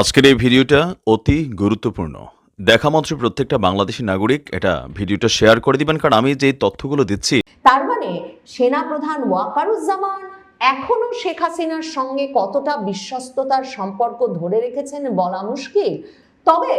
আজকের এই ভিডিওটা অতি গুরুত্বপূর্ণ। দেখা মাত্র প্রত্যেকটা বাংলাদেশি নাগরিক এটা ভিডিওটা শেয়ার করে দিবেন, কারণ আমি যে তথ্যগুলো দিচ্ছি। তার মানে সেনাপ্রধান ওয়াকারুজ্জামান এখনও শেখ হাসিনার সঙ্গে কতটা বিশ্বস্ততার সম্পর্ক ধরে রেখেছেন বলা মুশকিল। তবে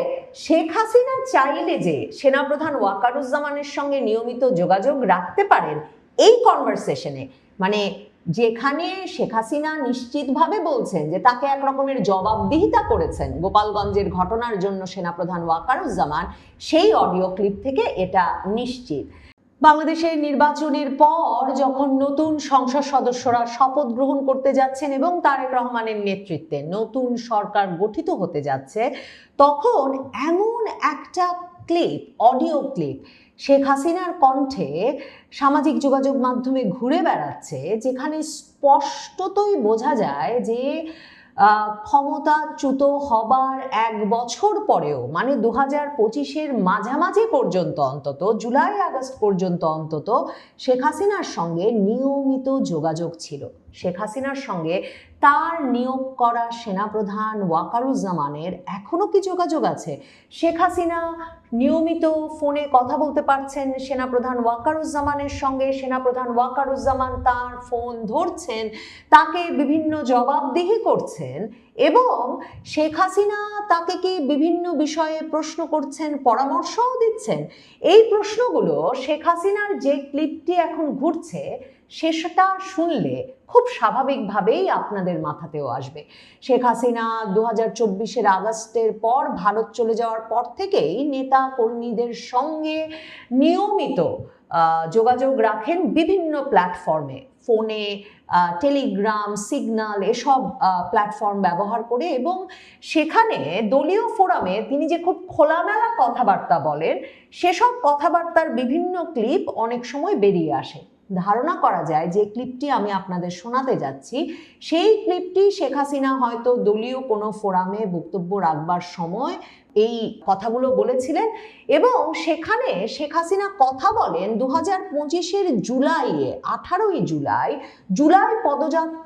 শেখ হাসিনা চাইলে যে সেনাপ্রধান ওয়াকারুজ্জামানের সঙ্গে নিয়মিত যোগাযোগ রাখতে পারেন এই কনভারসেশনে মানে যেখানে শেখ হাসিনা নিশ্চিতভাবে বলছেন যে তাকে এক রকমের জবাবদিহিতা করেছেন গোপালগঞ্জের ঘটনার জন্য সেনাপ্রধান ওয়াকারুজ্জামান, সেই অডিও ক্লিপ থেকে এটা নিশ্চিত। বাংলাদেশের নির্বাচনের পর যখন নতুন সংসদ সদস্যরা শপথ গ্রহণ করতে যাচ্ছেন এবং তারেক রহমানের নেতৃত্বে নতুন সরকার গঠিত হতে যাচ্ছে, তখন এমন একটা ক্লিপ, অডিও ক্লিপ চ্যেখ হাসিনার কণ্ঠে সামাজিক যোগাযোগ মাধ্যমে ঘুরে বেড়াচ্ছে, যেখানে স্পষ্টতই বোঝা যায় যে ক্ষমতাচ্যুত হবার এক বছর পরেও মানে দু হাজার পঁচিশের মাঝামাঝি পর্যন্ত অন্তত, জুলাই আগস্ট পর্যন্ত অন্তত, শেখ হাসিনার সঙ্গে নিয়মিত যোগাযোগ ছিল। শেখ হাসিনার সঙ্গে তার নিয়োগ করা সেনাপ্রধান ওয়াকারুজ্জামানের এখনও কি যোগাযোগ আছে? শেখ হাসিনা নিয়মিত ফোনে কথা বলতে পারছেন সেনাপ্রধান ওয়াকারুজ্জামানের সঙ্গে। সেনাপ্রধান ওয়াকারুজ্জামান তার ফোন ধরছেন, তাকে বিভিন্ন জবাবদিহি করছেন এবং শেখ হাসিনা তাকে কি বিভিন্ন বিষয়ে প্রশ্ন করছেন, পরামর্শও দিচ্ছেন? এই প্রশ্নগুলো শেখ হাসিনার যে ক্লিপটি এখন ঘুরছে সেটা শুনলে খুব স্বাভাবিকভাবেই আপনাদের মাথাতেও আসবে। শেখ হাসিনা দু হাজার চব্বিশের আগস্টের পর ভারত চলে যাওয়ার পর থেকেই নেতা কর্মীদের সঙ্গে নিয়মিত যোগাযোগ রাখেন বিভিন্ন প্ল্যাটফর্মে। ফোনে টেলিগ্রাম সিগন্যাল এসব প্ল্যাটফর্ম ব্যবহার করে এবং সেখানে দলীয় ফোরামে তিনি যে খুব খোলামেলা কথাবার্তা বলেন, সেসব কথাবার্তার বিভিন্ন ক্লিপ অনেক সময় বেরিয়ে আসে। ধারণা করা যায় যে ক্লিপটি আমি আপনাদের শোনাতে যাচ্ছি, সেই ক্লিপটি শেখ হাসিনা হয়তো দলীয় কোনো ফোরামে বক্তব্য রাখবার সময় এই কথাগুলো বলেছিলেন এবং সেখানে শেখ হাসিনা কথা বলেন দু হাজার পঁচিশের জুলাইয়ে, আঠারোই জুলাই জুলাই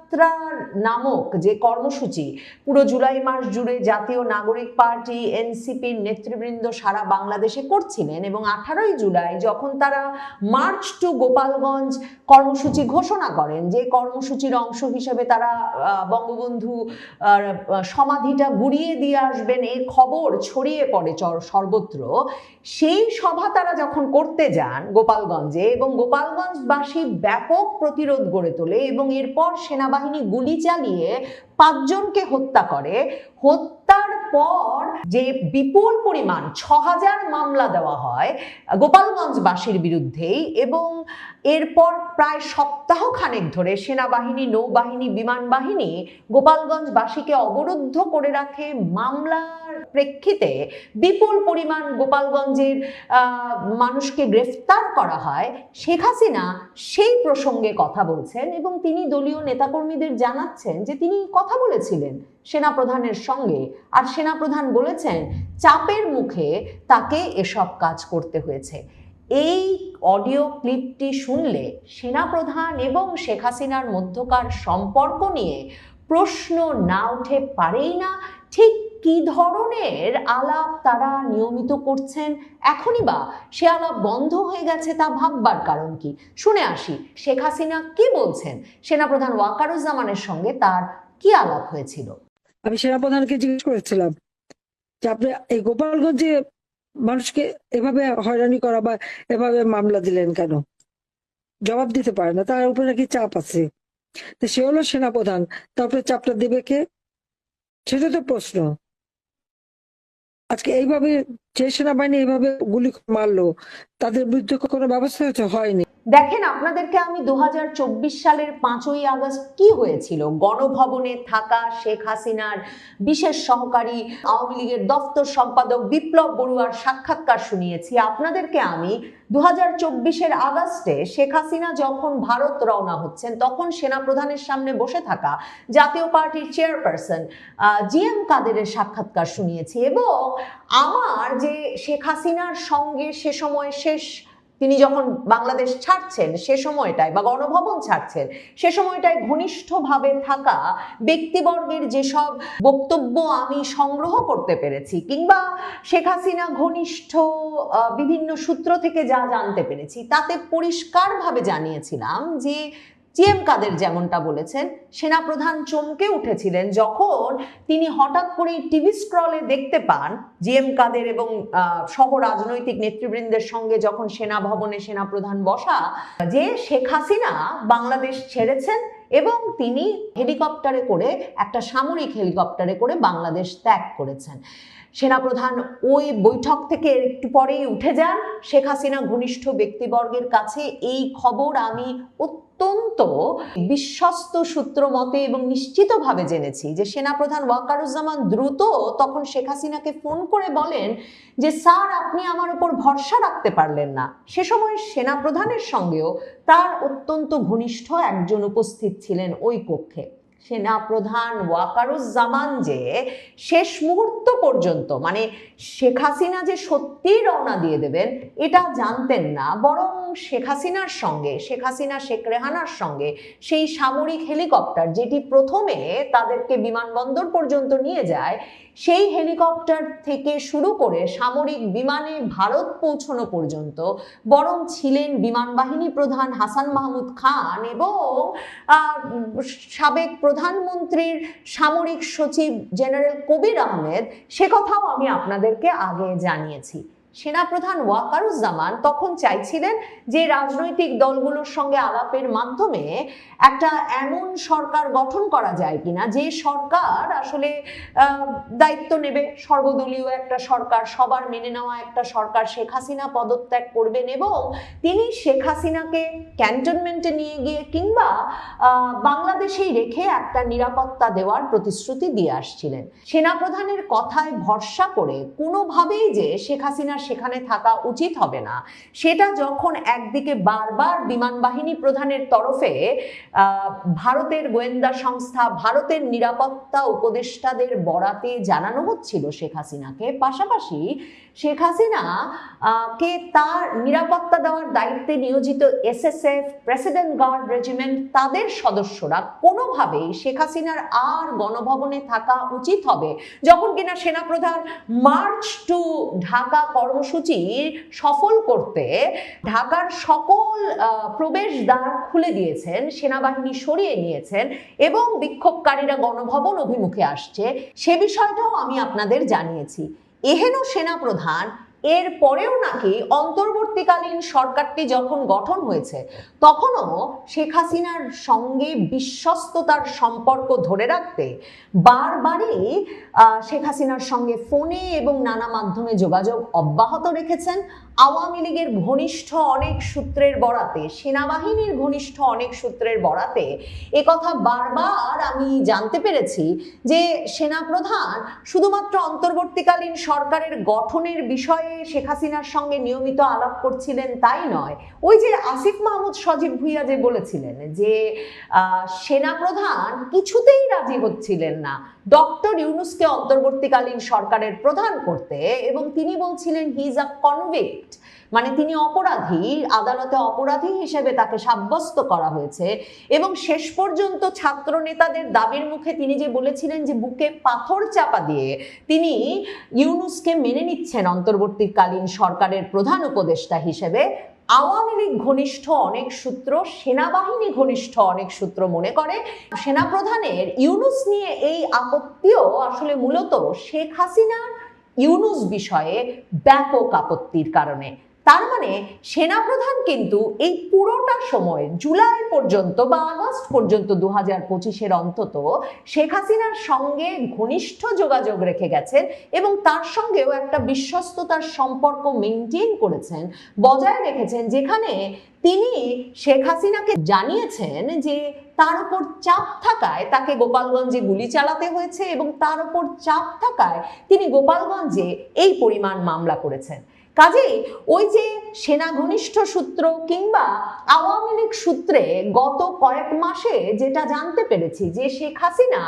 পদযাত্রার নামক যে কর্মসূচি, পুরো জুলাই মাস জুড়ে জাতীয় নাগরিক পার্টি এনসিপির নেতৃবৃন্দ সারা বাংলাদেশে করছিলেন এবং আঠারোই জুলাই যখন তারা মার্চ টু গোপালগঞ্জ কর্মসূচি ঘোষণা করেন, যে কর্মসূচির অংশ হিসেবে তারা বঙ্গবন্ধু সমাধিটা গুড়িয়ে দিয়ে আসবেন এই খবর ছড়িয়ে পড়ে সর্বত্র। সেই সভা তারা যখন করতে যান গোপালগঞ্জে এবং গোপালগঞ্জবাসী ব্যাপক প্রতিরোধ গড়ে তোলে এবং এরপর সেনাবাহিনী গুলি চালিয়ে পাঁচজনকে হত্যা করে। হত্যার পর যে বিপুল পরিমাণ ছ হাজার মামলা দেওয়া হয় গোপালগঞ্জবাসীর বিরুদ্ধেই এবং এরপর প্রায় সপ্তাহ খানেক ধরে সেনাবাহিনী, নৌবাহিনী বিমান বাহিনী গোপালগঞ্জবাসীকে অবরুদ্ধ করে রাখে। মামলার প্রেক্ষিতে বিপুল পরিমাণ গোপালগঞ্জের মানুষকে গ্রেফতার করা হয়, শেখ হাসিনা সেই প্রসঙ্গে কথা বলছেন এবং তিনি দলীয় নেতাকর্মীদের জানাচ্ছেন যে তিনি কথা বলেছিলেন সেনাপ্রধানের সঙ্গে। আর সেনাপ্রধান বলেছেন, চাপের মুখে তাকে এসব কাজ করতে হয়েছে। এই অডিও ক্লিপটি শুনলে সেনাপ্রধান এবং শেখ হাসিনার মধ্যকার সম্পর্ক নিয়ে প্রশ্ন না উঠে পারেই না ঠিক কি ধরনের আলাপ তারা নিয়মিত করছেন? এখনই বা সে আলাপ বন্ধ হয়ে গেছে তা ভাববার কারণ কি? শুনে আসি, শেখ হাসিনা কি বলছেন? সেনাপ্রধান ওয়াকারুজ্জামানের সঙ্গে তার কি আলাপ হয়েছিল? আমি সেনাপ্রধানকে জিজ্ঞেস করেছিলাম যে আপনি এই গোপালগঞ্জে মানুষকে এভাবে হয়রানি করা বা এভাবে মামলা দিলেন কেন? জবাব দিতে পারে না, তার উপরে নাকি চাপ আছে। সে হলো সেনাপ্রধান, তারপরে চাপটা দেবে কে? সেটা তো প্রশ্ন। আজকে এইভাবে যে সেনাবাহিনী এইভাবে গুলি মারলো তাদের বিরুদ্ধে কোনো ব্যবস্থা হয়নি। দেখেন আপনাদেরকে আমি দু হাজার চব্বিশ সালের পাঁচই আগস্ট কি হয়েছিল? গণভবনে থাকা শেখ হাসিনার বিশেষ সহকারী আওয়ামী লীগের দপ্তর সম্পাদক বিপ্লব বড়ুয়ার সাক্ষাৎকার শুনিয়েছি। আপনাদেরকে আমি দু হাজার আগস্টে শেখ হাসিনা যখন ভারত রওনা হচ্ছেন, তখন সেনাপ্রধানের সামনে বসে থাকা জাতীয় পার্টির চেয়ারপারসন জি এম কাদেরের সাক্ষাৎকার শুনিয়েছি। এবং আমার যে শেখ হাসিনার সঙ্গে সে সময় শেষ তিনি যখন বাংলাদেশ ছাড়ছেন সে সময়টায় বা গণভবন ছাড়ছেন, সে সময়টায় ঘনিষ্ঠভাবে থাকা ব্যক্তিবর্গের যেসব বক্তব্য আমি সংগ্রহ করতে পেরেছি কিংবা শেখ হাসিনা ঘনিষ্ঠ বিভিন্ন সূত্র থেকে যা জানতে পেরেছি, তাতে পরিষ্কারভাবে জানিয়েছিলাম যে জি এম কাদের যেমনটা বলেছেন, সেনাপ্রধান চমকে উঠেছিলেন যখন তিনি হঠাৎ করে টিভি স্ক্রলে দেখতে পান জি এম কাদের এবং সহ রাজনৈতিক নেতৃবৃন্দের সঙ্গে যখন সেনা ভবনে সেনাপ্রধান বসা, যে শেখ হাসিনা বাংলাদেশ ছেড়েছেন এবং তিনি হেলিকপ্টারে করে, একটা সামরিক হেলিকপ্টারে করে বাংলাদেশ ত্যাগ করেছেন। সেনাপ্রধান ওই বৈঠক থেকে একটু পরেই উঠে যান। শেখ হাসিনা ঘনিষ্ঠ ব্যক্তিবর্গের কাছে, এই খবর আমি অত্যন্ত বিশ্বস্ত সূত্র মতে এবং নিশ্চিতভাবে জেনেছি যে সেনাপ্রধান ওয়াকারুজ্জামান দ্রুত তখন শেখ হাসিনাকে ফোন করে বলেন যে, স্যার, আপনি আমার উপর ভরসা রাখতে পারলেন না। সে সময় সেনাপ্রধানের সঙ্গেও তার অত্যন্ত ঘনিষ্ঠ একজন উপস্থিত ছিলেন ওই কক্ষে। সেনাপ্রধান ওয়াকারুজ্জামান যে শেষ মুহূর্ত পর্যন্ত মানে শেখ হাসিনা যে সত্যি রওনা দিয়ে দেবেন, এটা জানতেন না, বরং শেখ হাসিনার সঙ্গে, শেখ হাসিনা, শেখ রেহানার সঙ্গে সেই সামরিক হেলিকপ্টার যেটি প্রথমে তাদেরকে বিমানবন্দর পর্যন্ত নিয়ে যায়, সেই হেলিকপ্টার থেকে শুরু করে সামরিক বিমানে ভারত পৌঁছানো পর্যন্ত, বরং ছিলেন বিমান বাহিনী প্রধান হাসান মাহমুদ খান এবং সাবেক প্রধানমন্ত্রীর সামরিক সচিব জেনারেল কবির আহমেদ সে কথাও আমি আপনাদেরকে আগে জানিয়েছি। সেনাপ্রধান ওয়াকারুজ্জামান তখন চাইছিলেন যে রাজনৈতিক দলগুলোর সঙ্গে আলাপের মাধ্যমে একটা এমন সরকার গঠন করা যায় কিনা, যে সরকার আসলে দায়িত্ব নেবে, সর্বদলীয় একটা সরকার, সবার মেনে নেওয়া একটা সরকার শেখ হাসিনা পদত্যাগ করবেন এবং তিনি শেখ হাসিনাকে ক্যান্টনমেন্টে নিয়ে গিয়ে কিংবা বাংলাদেশেই রেখে একটা নিরাপত্তা দেওয়ার প্রতিশ্রুতি দিয়ে আসছিলেন। সেনাপ্রধানের কথায় ভরসা করে কোনোভাবেই যে শেখ হাসিনার সেখানে থাকা উচিত হবে না। সেটা যখন একদিকে বারবার বিমান বাহিনী প্রধানের তরফে ভারতের গোয়েন্দা সংস্থা, ভারতের নিরাপত্তা উপদেষ্টাদের বরাতে জানানো হচ্ছিল শেখ হাসিনাকে। পাশাপাশি শেখ হাসিনা কে তার নিরাপত্তা দেওয়ার দায়িত্বে নিয়োজিত এসএসএফ, প্রেসিডেন্ট গার্ড রেজিমেন্ট, তাদের সদস্যরা কোনোভাবেই শেখ হাসিনার আর গণভবনে থাকা উচিত হবে। যখন কিনা সেনাপ্রধান মার্চ টু ঢাকা কর্মসূচি সফল করতে ঢাকার সকল প্রবেশদ্বার খুলে দিয়েছেন, সেনাবাহিনী সরিয়ে নিয়েছেন এবং বিক্ষোভকারীরা গণভবন অভিমুখে আসছে। সে বিষয়টাও আমি আপনাদের জানিয়েছি। এহেন সেনাপ্রধান এর পরেও নাকি অন্তর্বর্তীকালীন সরকারটি যখন গঠন হয়েছে, তখনও শেখ হাসিনার সঙ্গে বিশ্বস্ততার সম্পর্ক ধরে রাখতে বারবারই শেখ হাসিনার সঙ্গে ফোনে এবং নানা মাধ্যমে যোগাযোগ অব্যাহত রেখেছেন। আওয়ামী লীগের ঘনিষ্ঠ অনেক সূত্রের বরাতে, সেনাবাহিনীর ঘনিষ্ঠ অনেক সূত্রের বরাতে একথা বারবার আমি জানতে পেরেছি যে সেনাপ্রধান শুধুমাত্র অন্তর্বর্তীকালীন সরকারের গঠনের বিষয়ে শেখ হাসিনার সঙ্গে নিয়মিত আলাপ করছিলেন তাই নয়। ওই যে আসিফ মাহমুদ সজীব ভুইয়া যে বলেছিলেন যে সেনাপ্রধান কিছুতেই রাজি হচ্ছিলেন না। ডক্টর ইউনুসকে অন্তর্বর্তীকালীন সরকারের প্রধান করতে এবং তিনি বলছিলেন হি ইজ আ কনভিক্ট মানে তিনি অপরাধী, আদালতে অপরাধী হিসেবে তাকে সাব্যস্ত করা হয়েছে এবং শেষ পর্যন্ত ছাত্র নেতাদের দাবির মুখে তিনি যে বলেছিলেন যে বুকে পাথর চাপা দিয়ে তিনি ইউনুসকে মেনে নিচ্ছেন অন্তর্বর্তীকালীন সরকারের প্রধান উপদেষ্টা হিসেবে। আওয়ামী লীগ ঘনিষ্ঠ অনেক সূত্র, সেনাবাহিনী ঘনিষ্ঠ অনেক সূত্র মনে করে। সেনাপ্রধানের ইউনুস নিয়ে এই আপত্তিও আসলে মূলত শেখ হাসিনার ইউনুস বিষয়ে ব্যাপক আপত্তির কারণে। তার মানে সেনাপ্রধান কিন্তু এই পুরোটা সময়, জুলাই পর্যন্ত বা আগস্ট পর্যন্ত দু হাজার পঁচিশের অন্তত, শেখ হাসিনার সঙ্গে ঘনিষ্ঠ যোগাযোগ রেখে গেছেন এবং তার সঙ্গেও একটা বিশ্বস্ততার সম্পর্ক মেনটেন করেছেন, বজায় রেখেছেন, যেখানে তিনি শেখ হাসিনাকে জানিয়েছেন যে তার উপর চাপ থাকায় তাকে গোপালগঞ্জে গুলি চালাতে হয়েছে এবং তার উপর চাপ থাকায় তিনি গোপালগঞ্জে এই পরিমাণ মামলা করেছেন। কাজেই ওই যে সেনা ঘনিষ্ঠ সূত্র কিংবা আওয়ামী লীগ সূত্রে গত কয়েক মাসে যেটা জানতে পেরেছি যে শেখ হাসিনা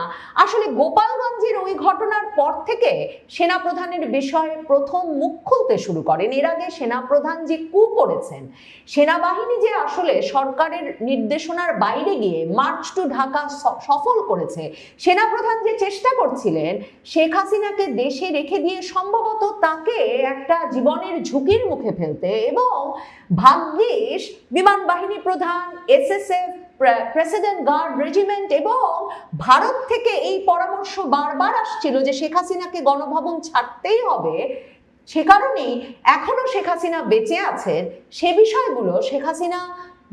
আসলে গোপালগঞ্জের ওই ঘটনার পর থেকে সেনাপ্রধানের বিষয়ে প্রথম মুখ খুলতে শুরু করেন। এর আগে সেনাপ্রধান যে কু করেছেন, সেনাবাহিনী যে আসলে সরকারের নির্দেশনার বাইরে গিয়ে মার্চ টু ঢাকা সফল করেছে, সেনাপ্রধান যে চেষ্টা করছিলেন শেখ হাসিনাকে দেশে রেখে দিয়ে সম্ভবত তাকে একটা জীবনের ঝুঁকির মুখে ফেলতে এবং ভাগ্যিস বিমান বাহিনী প্রধান এসএসএফ প্রেসিডেন্ট গার্ড রেজিমেন্ট এবং ভারত থেকে এই পরামর্শ বারবার আসছিল যে শেখ হাসিনাকে গণভবন ছাড়তেই হবে। সে কারণেই এখনও শেখ হাসিনা বেঁচে আছেন। সে বিষয়গুলো শেখ হাসিনা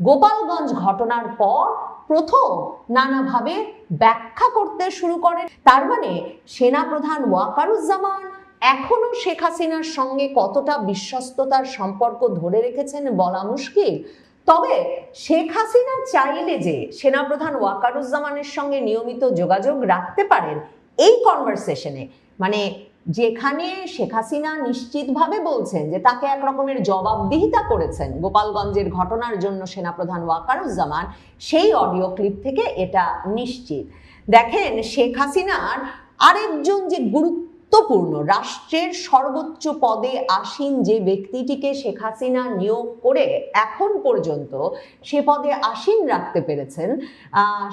গোপালগঞ্জ ঘটনার পর প্রথম নানাভাবে ব্যাখ্যা করতে শুরু করেন। তার মানে সেনাপ্রধান ওয়াকারুজ্জামান এখনও শেখ হাসিনার সঙ্গে কতটা বিশ্বস্ততার সম্পর্ক ধরে রেখেছেন বলা মুশকিল? তবে শেখ হাসিনা চাইলে যে সেনাপ্রধান ওয়াকারুজ্জামানের সঙ্গে নিয়মিত যোগাযোগ রাখতে পারেন এই কনভারসেশনে মানে যেখানে শেখ হাসিনা নিশ্চিতভাবে বলছেন যে তাকে এক রকমের জবাবদিহিতা করেছেন গোপালগঞ্জের ঘটনার জন্য সেনাপ্রধান ওয়াকারুজ্জামান, সেই অডিও ক্লিপ থেকে এটা নিশ্চিত। দেখেন শেখ হাসিনার আরেকজন যে গুরুত্বপূর্ণ। রাষ্ট্রের সর্বোচ্চ পদে আসীন যে ব্যক্তিটিকে শেখ হাসিনা নিয়োগ করে এখন পর্যন্ত সে পদে আসীন রাখতে পেরেছেন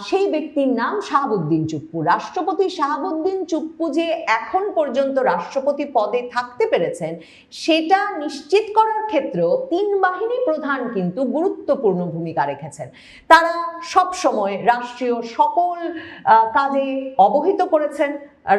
সেই ব্যক্তির নাম শাহাবুদ্দিন চুপ্পু। রাষ্ট্রপতি শাহাবুদ্দিন চুপ্পু যে এখন পর্যন্ত রাষ্ট্রপতি পদে থাকতে পেরেছেন, সেটা নিশ্চিত করার ক্ষেত্রেও তিন বাহিনী প্রধান কিন্তু গুরুত্বপূর্ণ ভূমিকা রেখেছেন। তারা সব সময় রাষ্ট্রীয় সকল কাজে অবহিত করেছেন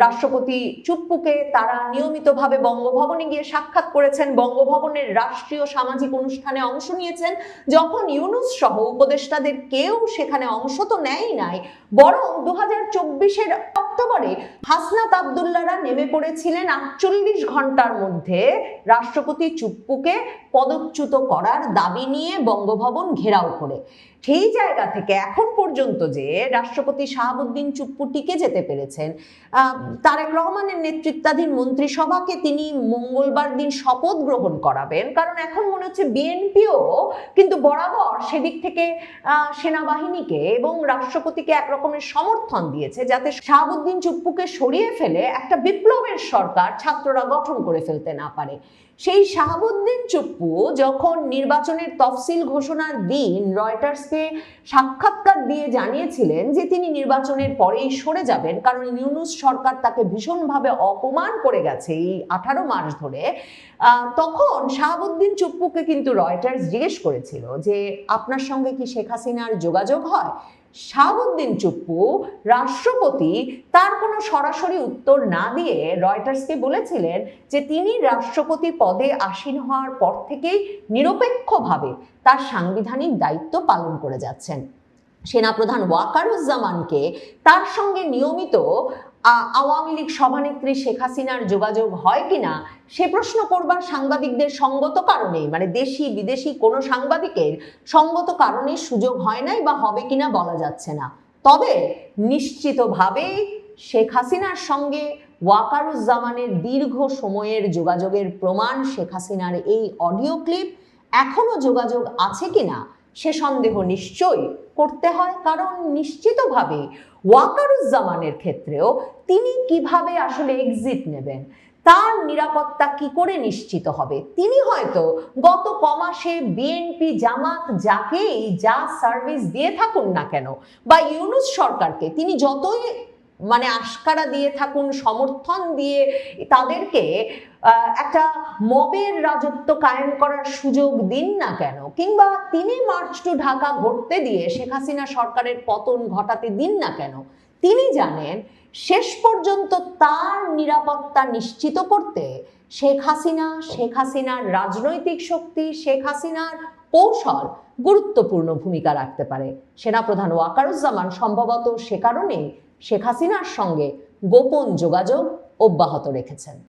রাষ্ট্রপতি চুপ্পুকে তারা নিয়মিতভাবে বঙ্গভবনে গিয়ে সাক্ষাৎ করেছেন। বঙ্গভবনের রাষ্ট্রীয় সামাজিক অনুষ্ঠানে অংশ নিয়েছেন। যখন ইউনুস সহ উপদেষ্টাদের কেউ সেখানে অংশ তো নেয় নাই, বরং দু হাজার চব্বিশের অক্টোবরে হাসনাত আবদুল্লারা নেমে পড়েছিলেন আটচল্লিশ ঘণ্টার মধ্যে রাষ্ট্রপতি চুপ্পুকে পদচ্যুত করার দাবি নিয়ে বঙ্গভবন ঘেরাও করে। সেই জায়গা থেকে এখন পর্যন্ত যে রাষ্ট্রপতি শাহাবুদ্দিন চুপ্পু টিকে যেতে পেরেছেন তারেক রহমানের নেতৃত্বাধীন মন্ত্রিসভাকে তিনি মঙ্গলবার দিন শপথ গ্রহণ করাবেন। কারণ এখন মনে হচ্ছে বিএনপিও কিন্তু বরাবর সেদিক থেকে সেনাবাহিনীকে এবং রাষ্ট্রপতিকে একরকমের সমর্থন দিয়েছে যাতে শাহাবুদ্দিন চুপ্পুকে সরিয়ে ফেলে একটা বিপ্লবের সরকার ছাত্ররা গঠন করে ফেলতে না পারে। সেই শাহাবুদ্দিন চুপ্পু যখন নির্বাচনের তফসিল ঘোষণার দিন রয়টার্সকে সাক্ষাৎকার দিয়ে জানিয়েছিলেন যে তিনি নির্বাচনের পরেই সরে যাবেন, কারণ ইউনুস সরকার তাকে ভীষণভাবে অপমান করে গেছে এই আঠারো মাস ধরে তখন শাহাবুদ্দিন চুপ্পুকে কিন্তু রয়টার্স জিজ্ঞেস করেছিল যে, আপনার সঙ্গে কি শেখ হাসিনার যোগাযোগ হয়? শাহাবুদ্দিন চুপ্পু, রাষ্ট্রপতি, তার কোনো সরাসরি উত্তর না দিয়ে রয়টার্সকে বলেছিলেন যে তিনি রাষ্ট্রপতি পদে আসীন হওয়ার পর থেকেই নিরপেক্ষভাবে তার সাংবিধানিক দায়িত্ব পালন করে যাচ্ছেন। সেনাপ্রধান ওয়াকারুজ্জামানকে তার সঙ্গে নিয়মিত আওয়ামী লীগ সভানেত্রী শেখ হাসিনার যোগাযোগ হয় কিনা, সে প্রশ্ন করবার সাংবাদিকদের সঙ্গত কারণে মানে দেশি, বিদেশি কোনো সাংবাদিকের সঙ্গত কারণে সুযোগ হয় নাই বা হবে কিনা বলা যাচ্ছে না। তবে নিশ্চিতভাবেই শেখ হাসিনার সঙ্গে ওয়াকারুজ্জামানের দীর্ঘ সময়ের যোগাযোগের প্রমাণ শেখ হাসিনার এই অডিও ক্লিপ এখনও যোগাযোগ আছে কিনা সে সন্দেহ নিশ্চয়ই করতে হয়। কারণ নিশ্চিতভাবে ওয়াকারুজ্জামানের ক্ষেত্রেও তিনি কীভাবে আসলে এক্সিট নেবেন, তার নিরাপত্তা কি করে নিশ্চিত হবে? তিনি হয়তো গত কমাসে বিএনপি জামাত যাকেই যা সার্ভিস দিয়ে থাকুন না কেন বা ইউনুস সরকারকে তিনি যতই মানে আশকারা দিয়ে থাকুন, সমর্থন দিয়ে তাদেরকে একটা মবের রাজত্ব কায়েম করার সুযোগ দিন না কেন? কিংবা তিনি মার্চ টু ঢাকা ঘটতে দিয়ে শেখ হাসিনা সরকারের পতন ঘটাতে দিন না কেন? তিনি জানেন, শেষ পর্যন্ত তার নিরাপত্তা নিশ্চিত করতে শেখ হাসিনা, শেখ হাসিনার রাজনৈতিক শক্তি, শেখ হাসিনার কৌশল গুরুত্বপূর্ণ ভূমিকা রাখতে পারে। সেনাপ্রধান ওয়াকারুজ্জামান সম্ভবত সে কারণেই শেখ হাসিনার সঙ্গে গোপন যোগাযোগ অব্যাহত রেখেছেন।